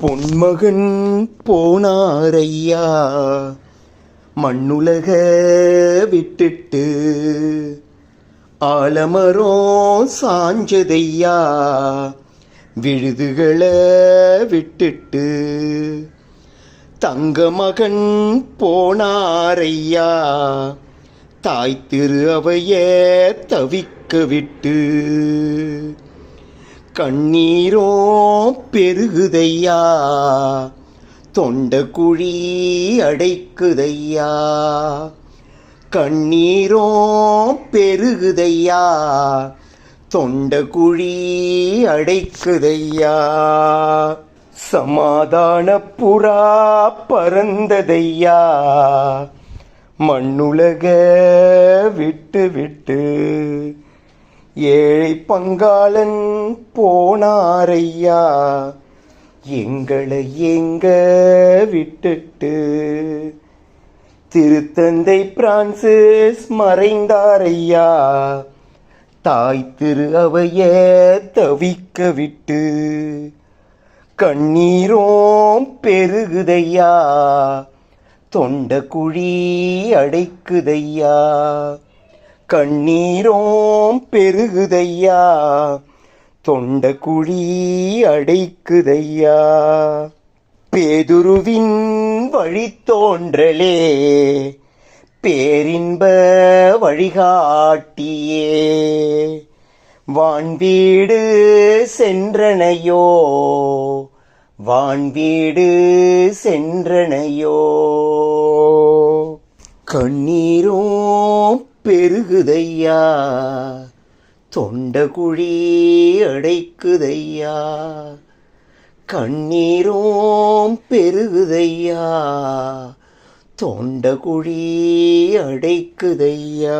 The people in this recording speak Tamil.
பொன்மகன் போனாரையா மண்ணுலக விட்டுட்டு ஆலமரம் சாஞ்சதையா. விழுதுகளை விட்டுட்டு தங்க மகன் போனாரையா தாய் திரு அவைய தவிக்க விட்டு கண்ணீரோ பெருகுதையா? தொண்ட குழி அடைக்குதையா? கண்ணீரோ பெருகுதையா? தொண்ட குழி அடைக்குதையா? சமாதான புறா பறந்ததையா? மண்ணுலக விட்டு விட்டு ஏழை பங்காளன் போனாரையா? எங்களை எங்க விட்டுட்டு? திருத்தந்தை பிரான்சிஸ் மறைந்தாரையா? தாய் திரு அவைய தவிக்க விட்டு? கண்ணீரோம் பெருகுதையா? தொண்ட குழி அடைக்குதையா? கண்ணீரோம் பெருகுதையா? தொண்ட குழி அடைக்குதையா? பேதுருவின் வழித்தோன்றலே பேரின்ப வழிகாட்டியே. வான்வீடு சென்றனையோ? வான்வீடு சென்றனையோ? கண்ணீரும் பெருகுதையா? தொண்ட குழி அடைக்குதையா? கண்ணீரோம் பெருகுதையா? தொண்ட குழி அடைக்குதையா?